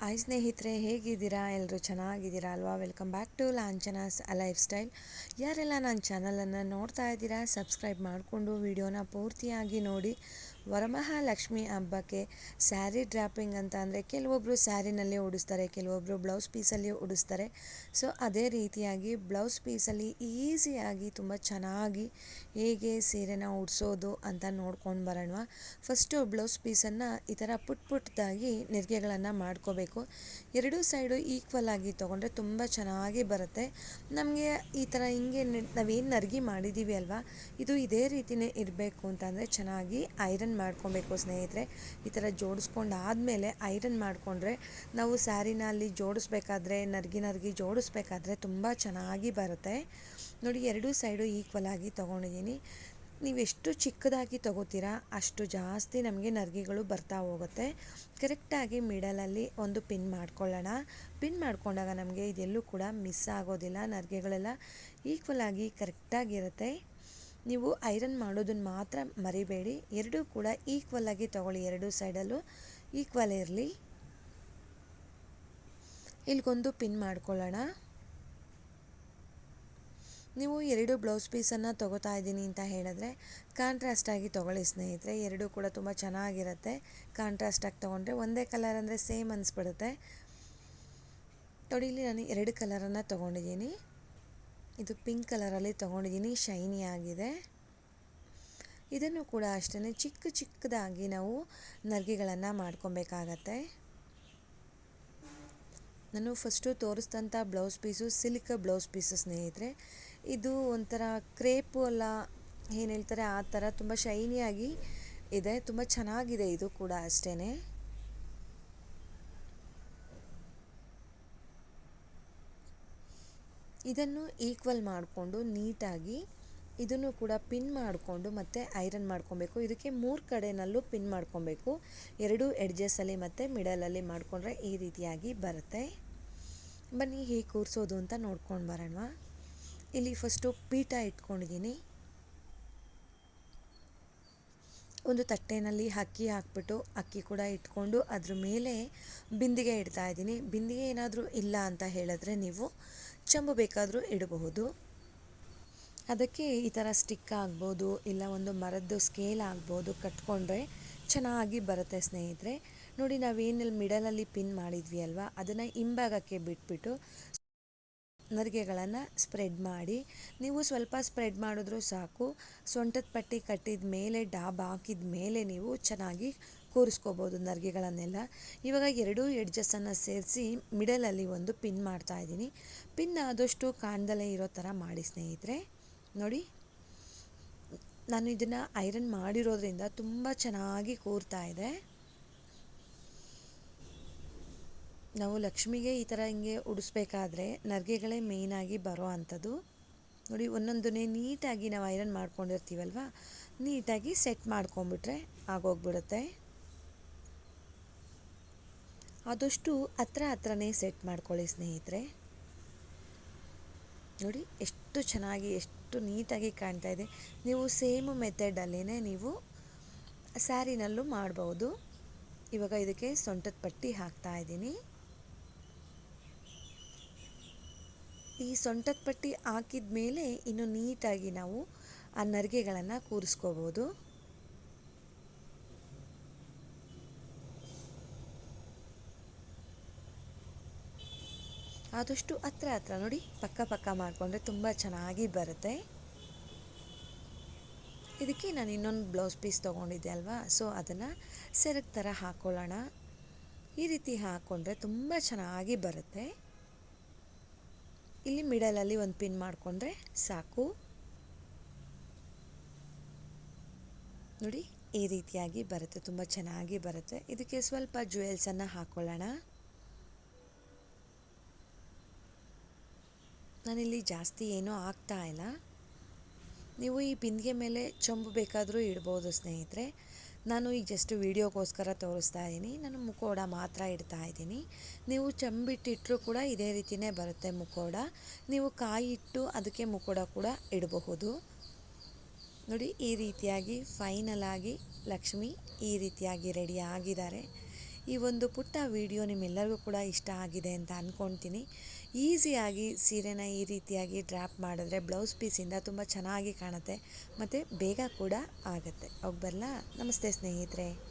Hi ಸ್ನೇಹಿತರೆ, ಹೇಗಿದ್ದೀರಾ? ಎಲ್ಲರೂ ಚೆನ್ನಾಗಿದ್ದೀರಾ ಅಲ್ವಾ? Welcome back to Lanchana's lifestyle ಯಾರೆಲ್ಲ ನನ್ನ ಚಾನಲನ್ನು ನೋಡ್ತಾ ಇದ್ದೀರಾ ಸಬ್ಸ್ಕ್ರೈಬ್ ಮಾಡಿಕೊಂಡು ವಿಡಿಯೋನ ಪೂರ್ತಿಯಾಗಿ ನೋಡಿ. ವರಮಹಾಲಕ್ಷ್ಮಿ ಹಬ್ಬಕ್ಕೆ ಸ್ಯಾರಿ ಡ್ರಾಪಿಂಗ್ ಅಂತ ಅಂದರೆ ಕೆಲವೊಬ್ಬರು ಸ್ಯಾರಿನಲ್ಲಿ ಉಡಿಸ್ತಾರೆ ಕೆಲವೊಬ್ಬರು ಬ್ಲೌಸ್ ಪೀಸಲ್ಲಿ ಉಡಿಸ್ತಾರೆ. ಸೊ ಅದೇ ರೀತಿಯಾಗಿ ಬ್ಲೌಸ್ ಪೀಸಲ್ಲಿ ಈಸಿಯಾಗಿ ತುಂಬ ಚೆನ್ನಾಗಿ ಹೇಗೆ ಸೀರೆನ ಉಡಿಸೋದು ಅಂತ ನೋಡ್ಕೊಂಡು ಬರೋಣ ಫಸ್ಟು ಬ್ಲೌಸ್ ಪೀಸನ್ನು ಈ ಥರ ಪುಟ್ ಪುಟ್ಟದಾಗಿ ನೆರಿಗೆಗಳನ್ನು ಮಾಡ್ಕೋಬೇಕು. ಎರಡೂ ಸೈಡು ಈಕ್ವಲ್ ಆಗಿ ತೊಗೊಂಡ್ರೆ ತುಂಬ ಚೆನ್ನಾಗಿ ಬರುತ್ತೆ. ನಮಗೆ ಈ ಥರ ಹಿಂಗೆ ನಾವೇನು ನರ್ಗಿ ಮಾಡಿದ್ದೀವಿ ಅಲ್ವಾ? ಇದು ಇದೇ ರೀತಿಯೇ ಇರಬೇಕು ಅಂತಂದರೆ ಚೆನ್ನಾಗಿ ಐರನ್ ಮಾಡ್ಕೊಬೇಕು ಸ್ನೇಹಿತರೆ. ಈ ಥರ ಜೋಡಿಸ್ಕೊಂಡು ಆದಮೇಲೆ ಐರನ್ ಮಾಡಿಕೊಂಡ್ರೆ ನಾವು ಸ್ಯಾರಿನಲ್ಲಿ ಜೋಡಿಸ್ಬೇಕಾದ್ರೆ, ನರ್ಗಿ ನರ್ಗಿ ಜೋಡಿಸ್ಬೇಕಾದ್ರೆ ತುಂಬ ಚೆನ್ನಾಗಿ ಬರುತ್ತೆ. ನೋಡಿ, ಎರಡೂ ಸೈಡು ಈಕ್ವಲ್ ಆಗಿ ತೊಗೊಂಡಿದ್ದೀನಿ ನೀವು ಎಷ್ಟು ಚಿಕ್ಕದಾಗಿ ತಗೋತೀರಾ, ಅಷ್ಟು ಜಾಸ್ತಿ ನಮಗೆ ನರ್ಗಿಗಳು ಬರ್ತಾ ಹೋಗುತ್ತೆ. ಕರೆಕ್ಟಾಗಿ ಮಿಡಲಲ್ಲಿ ಒಂದು ಪಿನ್ ಮಾಡ್ಕೊಳ್ಳೋಣ. ಪಿನ್ ಮಾಡ್ಕೊಂಡಾಗ ನಮಗೆ ಇದೆಲ್ಲೂ ಕೂಡ ಮಿಸ್ ಆಗೋದಿಲ್ಲ, ನರ್ಗೆಗಳೆಲ್ಲ ಈಕ್ವಲ್ ಆಗಿ ಕರೆಕ್ಟಾಗಿರುತ್ತೆ ನೀವು ಐರನ್ ಮಾಡೋದನ್ನು ಮಾತ್ರ ಮರಿಬೇಡಿ, ಎರಡೂ ಕೂಡ ಈಕ್ವಲ್ ಆಗಿ ತೊಗೊಳ್ಳಿ, ಎರಡೂ ಸೈಡಲ್ಲೂ ಈಕ್ವಲ್ ಇರಲಿ. ಇಲ್ಲಿಗೊಂದು ಪಿನ್ ಮಾಡ್ಕೊಳ್ಳೋಣ. ನೀವು ಎರಡು ಬ್ಲೌಸ್ ಪೀಸನ್ನು ತೊಗೋತಾ ಇದ್ದೀನಿ ಅಂತ ಹೇಳಿದ್ರೆ ಕಾಂಟ್ರಾಸ್ಟಾಗಿ ತೊಗೊಳ್ಳಿ ಸ್ನೇಹಿತರೆ. ಎರಡೂ ಕೂಡ ತುಂಬ ಚೆನ್ನಾಗಿರುತ್ತೆ. ಕಾಂಟ್ರಾಸ್ಟಾಗಿ ತೊಗೊಂಡ್ರೆ ಒಂದೇ ಕಲರ್ ಅಂದರೆ ಸೇಮ್ ಅನಿಸ್ಬಿಡುತ್ತೆ. ತೊಡಿಲಿ ನಾನು ಎರಡು ಕಲರನ್ನು ತೊಗೊಂಡಿದ್ದೀನಿ. ಇದು ಪಿಂಕ್ ಕಲರಲ್ಲಿ ತೊಗೊಂಡಿದ್ದೀನಿ. ಶೈನಿ ಆಗಿದೆ. ಇದನ್ನು ಕೂಡ ಅಷ್ಟೇ ಚಿಕ್ಕ ಚಿಕ್ಕದಾಗಿ ನಾವು ನರ್ಗಿಗಳನ್ನು ಮಾಡ್ಕೊಬೇಕಾಗತ್ತೆ. ನಾನು first ತೋರಿಸಿದಂಥ blouse piece, silk blouse piece ಸ್ನೇಹಿತರೆ. ಇದು ಒಂಥರ ಕ್ರೇಪು ಅಲ್ಲ, ಏನು ಹೇಳ್ತಾರೆ, ಆ ಥರ ತುಂಬ ಶೈನಿಯಾಗಿ ಇದೆ, ತುಂಬ ಚೆನ್ನಾಗಿದೆ ಇದು ಕೂಡ ಅಷ್ಟೇ ಇದನ್ನು ಈಕ್ವಲ್ ಮಾಡಿಕೊಂಡು ನೀಟಾಗಿ ಇದನ್ನು ಕೂಡ ಪಿನ್ ಮಾಡಿಕೊಂಡು ಮತ್ತು ಐರನ್ ಮಾಡ್ಕೊಬೇಕು. ಇದಕ್ಕೆ ಮೂರು ಕಡೆನಲ್ಲೂ ಪಿನ್ ಮಾಡ್ಕೊಬೇಕು. ಎರಡು ಎಡ್ಜಸ್ಸಲ್ಲಿ ಮತ್ತು ಮಿಡಲಲ್ಲಿ ಮಾಡಿಕೊಂಡ್ರೆ ಈ ರೀತಿಯಾಗಿ ಬರುತ್ತೆ. ಬನ್ನಿ, ಹೇಗೆ ಕೂರಿಸೋದು ಅಂತ ನೋಡ್ಕೊಂಡು ಬರೋಣ ಇಲ್ಲಿ ಫಸ್ಟು ಪೀಠ ಇಟ್ಕೊಂಡಿದ್ದೀನಿ. ಒಂದು ತಟ್ಟೆನಲ್ಲಿ ಅಕ್ಕಿ ಹಾಕ್ಬಿಟ್ಟು ಅಕ್ಕಿ ಕೂಡ ಇಟ್ಕೊಂಡು ಅದ್ರ ಮೇಲೆ ಬಿಂದಿಗೆ ಇಡ್ತಾ ಇದ್ದೀನಿ. ಬಿಂದಿಗೆ ಏನಾದರೂ ಇಲ್ಲ ಅಂತ ಹೇಳಿದ್ರೆ ನೀವು ಚಂಬು ಬೇಕಾದರೂ ಇಡಬಹುದು. ಅದಕ್ಕೆ ಈ ಥರ ಸ್ಟಿಕ್ ಆಗ್ಬೋದು, ಇಲ್ಲ ಒಂದು ಮರದ್ದು ಸ್ಕೇಲ್ ಆಗ್ಬೋದು ಕಟ್ಕೊಂಡ್ರೆ ಚೆನ್ನಾಗಿ ಬರುತ್ತೆ ಸ್ನೇಹಿತರೆ. ನೋಡಿ, ನಾವೇನಲ್ಲಿ ಮಿಡಲಲ್ಲಿ ಪಿನ್ ಮಾಡಿದ್ವಿ ಅಲ್ವಾ? ಅದನ್ನು ಹಿಂಭಾಗಕ್ಕೆ ಬಿಟ್ಬಿಟ್ಟು ನರಿಗೆಗಳನ್ನು ಸ್ಪ್ರೆಡ್ ಮಾಡಿ, ನೀವು ಸ್ವಲ್ಪ ಸ್ಪ್ರೆಡ್ ಮಾಡಿದ್ರೂ ಸಾಕು. ಸೊಂಟದ ಪಟ್ಟಿ ಕಟ್ಟಿದ ಮೇಲೆ, ಡಾಬ್ ಹಾಕಿದ ಮೇಲೆ ನೀವು ಚೆನ್ನಾಗಿ ಕೂರಿಸ್ಕೋಬೋದು ನರಿಗೆಗಳನ್ನೆಲ್ಲ. ಇವಾಗ ಎರಡೂ ಎಡ್ಜಸ್ಸನ್ನು ಸೇರಿಸಿ ಮಿಡಲಲ್ಲಿ ಒಂದು ಪಿನ್ ಮಾಡ್ತಾ ಇದ್ದೀನಿ. ಪಿನ್ ಆದಷ್ಟು ಕಾಣ್ದಲೇ ಇರೋ ಥರ ಮಾಡಿ ಸ್ನೇಹಿತರೆ. ನೋಡಿ. ನಾನು ಇದನ್ನು ಐರನ್ ಮಾಡಿರೋದ್ರಿಂದ ತುಂಬ ಚೆನ್ನಾಗಿ ಕೂರ್ತಾ ಇದೆ. ನಾವು ಲಕ್ಷ್ಮಿಗೆ ಈ ಥರ ಹಿಂಗೆ ಉಡಿಸ್ಬೇಕಾದ್ರೆ ನರ್ಗೆಗಳೇ ಮೇಯ್ನಾಗಿ ಬರೋ ಅಂಥದ್ದು. ನೋಡಿ, ಒಂದೊಂದನ್ನೇ ನೀಟಾಗಿ ನಾವು ಐರನ್ ಮಾಡ್ಕೊಂಡಿರ್ತೀವಲ್ವ? ನೀಟಾಗಿ ಸೆಟ್ ಮಾಡ್ಕೊಂಬಿಟ್ರೆ ಆಗೋಗ್ಬಿಡುತ್ತೆ. ಆದಷ್ಟು ಹತ್ರ ಹತ್ರನೇ ಸೆಟ್ ಮಾಡ್ಕೊಳ್ಳಿ ಸ್ನೇಹಿತರೆ. ನೋಡಿ, ಎಷ್ಟು ಚೆನ್ನಾಗಿ, ಎಷ್ಟು ನೀಟಾಗಿ ಕಾಣ್ತಾ ಇದೆ. ನೀವು ಸೇಮ್ ಮೆಥಡಲ್ಲೇ ನೀವು ಸ್ಯಾರಿನಲ್ಲೂ ಮಾಡ್ಬೋದು. ಇವಾಗ ಇದಕ್ಕೆ ಸೊಂಟದ ಪಟ್ಟಿ ಹಾಕ್ತಾ ಇದ್ದೀನಿ. ಈ ಸೊಂಟದ ಪಟ್ಟಿ ಹಾಕಿದ ಮೇಲೆ ಇನ್ನು ನೀಟಾಗಿ ನಾವು ಆ ನರಿಗೆಗಳನ್ನು ಕೂರಿಸ್ಕೋಬೋದು. ಆದಷ್ಟು ಹತ್ರ ಹತ್ರ ನೋಡಿ, ಪಕ್ಕ ಪಕ್ಕ ಮಾಡಿಕೊಂಡ್ರೆ ತುಂಬ ಚೆನ್ನಾಗಿ ಬರುತ್ತೆ. ಇದಕ್ಕೆ ನಾನು ಇನ್ನೊಂದು ಬ್ಲೌಸ್ ಪೀಸ್ ತೊಗೊಂಡಿದ್ದೆ ಅಲ್ವಾ? ಸೊ ಅದನ್ನು ಸೆರಗ್ ಥರ ಹಾಕ್ಕೊಳ್ಳೋಣ ಈ ರೀತಿ ಹಾಕ್ಕೊಂಡ್ರೆ ತುಂಬ ಚೆನ್ನಾಗಿ ಬರುತ್ತೆ. ಇಲ್ಲಿ ಮಿಡಲಲ್ಲಿ ಒಂದು ಪಿನ್ ಮಾಡಿಕೊಂಡ್ರೆ ಸಾಕು. ನೋಡಿ, ಈ ರೀತಿಯಾಗಿ ಬರುತ್ತೆ, ತುಂಬ ಚೆನ್ನಾಗಿ ಬರುತ್ತೆ. ಇದಕ್ಕೆ ಸ್ವಲ್ಪ ಜ್ಯುವೆಲ್ಸನ್ನು ಹಾಕ್ಕೊಳ್ಳೋಣ ನಾನಿಲ್ಲಿ ಜಾಸ್ತಿ ಏನೂ ಆಗ್ತಾ ಇಲ್ಲ. ನೀವು ಈ ಬಿಂದಿಗೆ ಮೇಲೆ ಚೊಂಬು ಬೇಕಾದರೂ ಇಡ್ಬೋದು ಸ್ನೇಹಿತರೆ. ನಾನು ಈಗ ಜಸ್ಟ್ ವೀಡಿಯೋಗೋಸ್ಕರ ತೋರಿಸ್ತಾ ಇದ್ದೀನಿ. ನಾನು ಮುಖೋಡ ಮಾತ್ರ ಇಡ್ತಾ ಇದ್ದೀನಿ. ನೀವು ಚಂಬಿಟ್ಟಿಟ್ಟರೂ ಕೂಡ ಇದೇ ರೀತಿಯೇ ಬರುತ್ತೆ ಮುಖೋಡ. ನೀವು ಕಾಯಿ ಇಟ್ಟು ಅದಕ್ಕೆ ಮುಖೋಡ ಕೂಡ ಇಡಬಹುದು. ನೋಡಿ, ಈ ರೀತಿಯಾಗಿ ಫೈನಲ್ ಆಗಿ ಲಕ್ಷ್ಮಿ ಈ ರೀತಿಯಾಗಿ ರೆಡಿ ಆಗಿದ್ದಾರೆ. ಈ ಒಂದು ಪುಟ್ಟ ವಿಡಿಯೋ ನಿಮ್ಮೆಲ್ಲರಿಗೂ ಕೂಡ ಇಷ್ಟ ಆಗಿದೆ ಅಂತ ಅಂದ್ಕೊಳ್ತೀನಿ ಈಸಿಯಾಗಿ ಸೀರೆನ ಈ ರೀತಿಯಾಗಿ ಡ್ರಾಪ್ ಮಾಡಿದ್ರೆ ಬ್ಲೌಸ್ ಪೀಸಿಂದ ತುಂಬ ಚೆನ್ನಾಗಿ ಕಾಣುತ್ತೆ. ಮತ್ತು ಬೇಗ ಕೂಡ ಆಗುತ್ತೆ. ಹೋಗಿ ನಮಸ್ತೆ ಸ್ನೇಹಿತರೆ.